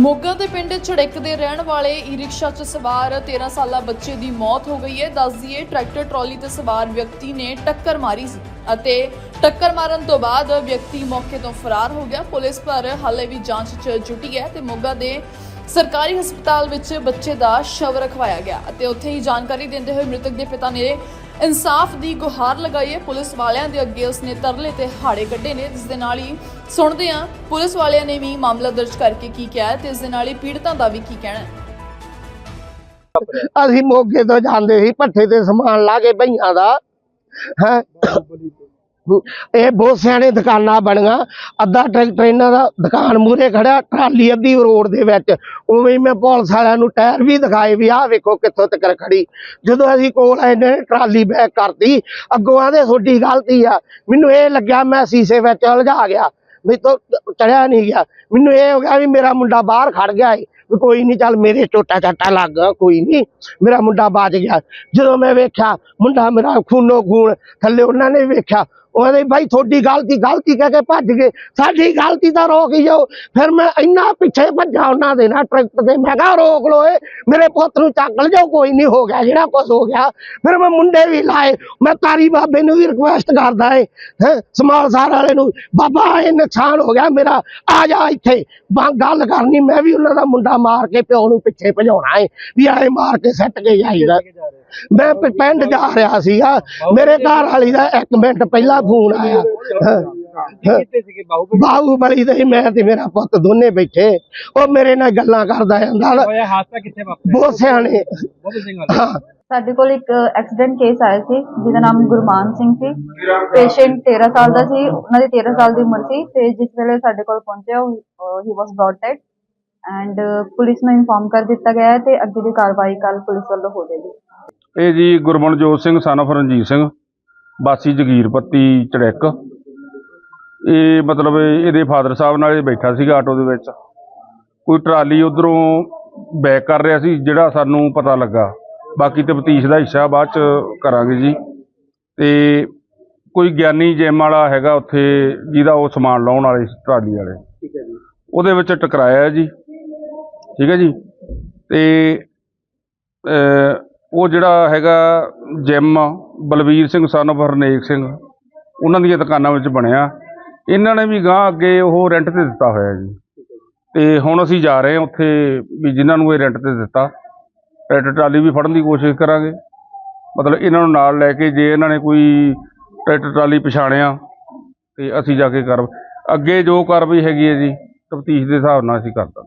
ਮੋਗਾ ਦੇ ਪਿੰਡ ਝੜਕ ਦੇ ਰਹਿਣ ਵਾਲੇ ਈ-ਰਿਕਸ਼ਾ 'ਚ ਸਵਾਰ 13 ਸਾਲਾ ਬੱਚੇ ਦੀ ਮੌਤ ਹੋ ਗਈ ਹੈ। ਦੱਸ ਦਈਏ, ਟਰੈਕਟਰ ਟਰਾਲੀ ਤੇ ਸਵਾਰ ਵਿਅਕਤੀ ਨੇ ਟੱਕਰ ਮਾਰੀ ਸੀ ਅਤੇ ਟੱਕਰ ਮਾਰਨ ਤੋਂ ਬਾਅਦ ਵਿਅਕਤੀ ਮੌਕੇ ਤੋਂ ਫਰਾਰ ਹੋ ਗਿਆ। ਪੁਲਿਸ ਪਰ ਹਾਲੇ ਵੀ ਜਾਂਚ 'ਚ ਜੁਟੀ ਹੈ ਤੇ ਮੋਗਾ ਦੇ ਸਰਕਾਰੀ ਹਸਪਤਾਲ ਵਿੱਚ ਬੱਚੇ ਦਾ ਸ਼ਵ ਰਖਵਾਇਆ ਗਿਆ ਅਤੇ ਉੱਥੇ ਹੀ ਜਾਣਕਾਰੀ ਦਿੰਦੇ ਹੋਏ ਮ੍ਰਿਤਕ ਦੇ ਪਿਤਾ ਨੇ ਇਨਸਾਫ ਦੀ ਗੁਹਾਰ ਲਗਾਈ ਹੈ ਪੁਲਿਸ ਵਾਲਿਆਂ ਦੇ ਅੱਗੇ ਉਸਨੇ ਤਰਲੇ ਤੇ ਹਾੜੇ ਕੱਢੇ ਨੇ, ਜਿਸ ਦੇ ਨਾਲ ਹੀ ਸੁਣਦੇ ਆ ਪੁਲਿਸ ਵਾਲਿਆਂ ਨੇ ਵੀ ਮਾਮਲਾ ਦਰਜ ਕਰਕੇ ਕੀ ਕਿਹਾ ਤੇ ਇਸ ਦੇ ਨਾਲ ਹੀ ਪੀੜਤਾਂ ਦਾ ਵੀ ਕੀ ਕਹਿਣਾ ਹੈ। ਅਸੀਂ ਮੋਗੇ ਤੋਂ ਜਾਂਦੇ ਸੀ, ਭੱਠੇ ਤੇ ਸਮਾਨ ਲਾ ਕੇ ਭਈਆਂ ਦਾ, ਹੈ। ਇਹ ਬਹੁਤ ਸਿਆਣੇ ਦੁਕਾਨਾਂ ਬਣੀਆਂ। ਅੱਧਾ ਟਰੈਕਟਰ ਇਹਨਾਂ ਦਾ ਦੁਕਾਨ ਮੂਰੇ ਖੜਿਆ, ਟਰਾਲੀ ਅੱਧੀ ਰੋਡ ਦੇ ਵਿੱਚ। ਉਵੇਂ ਹੀ ਮੈਂ ਪੁਲਿਸ ਵਾਲਿਆਂ ਨੂੰ ਟਾਇਰ ਵੀ ਦਿਖਾਏ ਵੀ ਆਹ ਵੇਖੋ ਕਿੱਥੋਂ ਤੱਕ ਖੜੀ। ਜਦੋਂ ਅਸੀਂ ਕੋਲ ਆਏ ਨੇ ਟਰਾਲੀ ਬੈਕ ਕਰਤੀ। ਅੱਗੋਂ ਆਦੇ ਤੁਹਾਡੀ ਗਲਤੀ ਆ। ਮੈਨੂੰ ਇਹ ਲੱਗਿਆ ਮੈਂ ਸੀਸੇ ਵਿੱਚ ਉਲਝਾ ਗਿਆ। ਵੀ ਤੋਂ ਚੜਿਆ ਨਹੀਂ ਗਿਆ। ਮੈਨੂੰ ਇਹ ਹੋ ਗਿਆ ਵੀ ਮੇਰਾ ਮੁੰਡਾ ਬਾਹਰ ਖੜ ਗਿਆ ਏ। ਵੀ ਕੋਈ ਨਹੀਂ, ਚੱਲ ਮੇਰੇ ਟੋਟਾ ਚਾਟਾ ਲੱਗ ਕੋਈ ਨਹੀਂ। ਮੇਰਾ ਮੁੰਡਾ ਬਚ ਗਿਆ। ਜਦੋਂ ਮੈਂ ਵੇਖਿਆ, ਮੁੰਡਾ ਮੇਰਾ ਖੂਨੋ ਖੂਨ ਥੱਲੇ ਉਹਨਾਂ ਨੇ ਵੀ ਵੇਖਿਆ। ਉਹਦੇ ਭਾਈ ਤੁਹਾਡੀ ਗਲਤੀ ਗਲਤੀ ਕਹਿ ਕੇ ਭੱਜ ਗਏ। ਸਾਡੀ ਗਲਤੀ ਤਾਂ ਰੋਕ ਹੀ ਜਾਓ। ਫਿਰ ਮੈਂ ਇੰਨਾ ਪਿੱਛੇ ਭੱਜਾ ਉਹਨਾਂ ਦੇ ਨਾਲ ਟਰੈਕਟਰ ਦੇ ਮੈਂ ਕਿਹਾ, ਰੋਕ ਲੋ ਏ ਮੇਰੇ ਪੁੱਤ ਨੂੰ ਚੱਕ ਲਿਜਾਓ, ਕੋਈ ਨਹੀਂ ਹੋ ਗਿਆ, ਜਿਹੜਾ ਕੁਝ ਹੋ ਗਿਆ। ਫਿਰ ਮੈਂ ਮੁੰਡੇ ਵੀ ਲਾਏ। ਮੈਂ ਤਾਰੀ ਬਾਬੇ ਨੂੰ ਵੀ ਰਿਕੁਐਸਟ ਕਰਦਾ ਏ, ਹੈ, ਸਮਾਲ ਸਾਰ ਵਾਲੇ ਨੂੰ, ਬਾਬਾ, ਇਹ ਨੁਕਸਾਨ ਹੋ ਗਿਆ ਮੇਰਾ, ਆ ਜਾ ਇੱਥੇ। ਗੱਲ ਕਰਨੀ, ਮੈਂ ਵੀ ਉਹਨਾਂ ਦਾ ਮੁੰਡਾ ਮਾਰ ਕੇ ਪਿਓ ਨੂੰ ਪਿੱਛੇ ਭਜਾਉਣਾ ਏ, ਵੀ ਆਏ ਮਾਰ ਕੇ ਸੱਟ ਕੇ ਜਾਈਦਾ। ਮੈਂ ਪਿੰਡ ਜਾ ਰਿਹਾ ਸੀਗਾ। ਮੇਰੇ ਘਰ ਵਾਲੀ ਦਾ 1 ਮਿੰਟ ਪਹਿਲਾਂ ਫੋਨ ਆਇਆ ਬਾਹੂ ਬਾਹੂਬਲੀ ਤੇ ਮੈਂ ਤੇ ਮੇਰਾ ਪੁੱਤ ਦੋਨੇ ਬੈਠੇ। ਉਹ ਮੇਰੇ ਨਾਲ ਗੱਲਾਂ ਕਰਦਾ ਜਾਂਦਾ ਹੋਇਆ ਹਾਦਸਾ ਕਿੱਥੇ ਵਾਪਰਿਆ? ਬਹੁਤ ਸਿਆਣੇ। ਬੋਧ ਸਿੰਘ ਵਾਲਾ। ਹਾਂ। ਸਾਡੇ ਕੋਲ ਇੱਕ ਐਕਸੀਡੈਂਟ ਕੇਸ ਆਇਆ ਸੀ ਜਿਹਦਾ ਨਾਮ ਗੁਰਮਾਨ ਸਿੰਘ ਸੀ। ਪੇਸ਼ੈਂਟ 13 ਸਾਲ ਦਾ ਸੀ। ਉਹਨਾਂ ਦੀ 13 ਸਾਲ ਦੀ ਉਮਰ ਸੀ ਤੇ ਜਿਸ ਵੇਲੇ ਸਾਡੇ ਕੋਲ ਪਹੁੰਚਿਆ ਹੀ was brought dead and police ਨੂੰ ਇਨਫੋਰਮ ਕਰ ਦਿੱਤਾ ਗਿਆ ਹੈ ਤੇ ਅੱਗੇ ਦੀ ਕਾਰਵਾਈ ਕੱਲ ਪੁਲਿਸ ਵੱਲੋਂ ਹੋ ਜਾਏਗੀ। ਇਹ ਜੀ ਗੁਰਮਨਜੋਤ ਸਿੰਘ of ਰਣਜੀਤ ਸਿੰਘ। ਬਾਸੀ ਜਗੀਰਪੱਤੀ ਚੜੈਕ। ਇਹ ਮਤਲਬ ਇਹਦੇ ਫਾਦਰ ਸਾਹਿਬ ਨਾਲ ਇਹ ਬੈਠਾ ਸੀਗਾ ਆਟੋ ਦੇ ਵਿੱਚ। ਕੋਈ ਟਰਾਲੀ ਉਧਰੋਂ ਬੈਕ ਕਰ ਰਿਹਾ ਸੀ ਜਿਹੜਾ ਸਾਨੂੰ ਪਤਾ ਲੱਗਾ। ਬਾਕੀ ਤਫਤੀਸ਼ ਦਾ ਹਿੱਸਾ ਬਾਅਦ ਚ ਕਰਾਂਗੇ ਜੀ। ਤੇ ਕੋਈ ਗਿਆਨੀ ਜਿਮ ਵਾਲਾ ਹੈਗਾ ਉੱਥੇ ਜਿਹਦਾ ਉਹ ਸਮਾਨ ਲਾਉਣ ਵਾਲੇ ਟਰਾਲੀ ਵਾਲੇ। ਠੀਕ ਹੈ ਜੀ। ਉਹਦੇ ਵਿੱਚ ਟਕਰਾਇਆ ਜੀ। ਠੀਕ ਹੈ ਜੀ? ਤੇ ਉਹ ਜਿਹੜਾ ਹੈਗਾ gym Balvir Singh son of Harnek Singh, ਉਹਨਾਂ ਦੀਆਂ ਦੁਕਾਨਾਂ ਵਿੱਚ ਬਣਿਆ। ਇਹਨਾਂ ਨੇ ਵੀ ਗਾਂ ਅੱਗੇ ਉਹ ਰੈਂਟ ਤੇ ਦਿੱਤਾ ਹੋਇਆ ਜੀ। ਤੇ ਹੁਣ ਅਸੀਂ ਜਾ ਰਹੇ ਹਾਂ ਉੱਥੇ ਵੀ ਜਿਨ੍ਹਾਂ ਨੂੰ ਇਹ ਰੈਂਟ ਤੇ ਦਿੱਤਾ। ਟਰੈਕਟਰ ਟਰਾਲੀ ਵੀ ਫੜਨ ਦੀ ਕੋਸ਼ਿਸ਼ ਕਰਾਂਗੇ। ਮਤਲਬ ਇਹਨਾਂ ਨੂੰ ਨਾਲ ਲੈ ਕੇ ਜੇ ਇਹਨਾਂ ਨੇ ਕੋਈ ਟਰੈਕਟਰ ਟਰਾਲੀ ਪਛਾਣਿਆ, ਤੇ ਅਸੀਂ ਜਾ ਕੇ ਕਰ ਅੱਗੇ ਜੋ ਕਾਰਵਾਈ ਹੈਗੀ ਹੈ ਜੀ, ਤਫਤੀਸ਼ ਦੇ ਹਿਸਾਬ ਨਾਲ ਅਸੀਂ ਕਰ ਦਾਂਗੇ।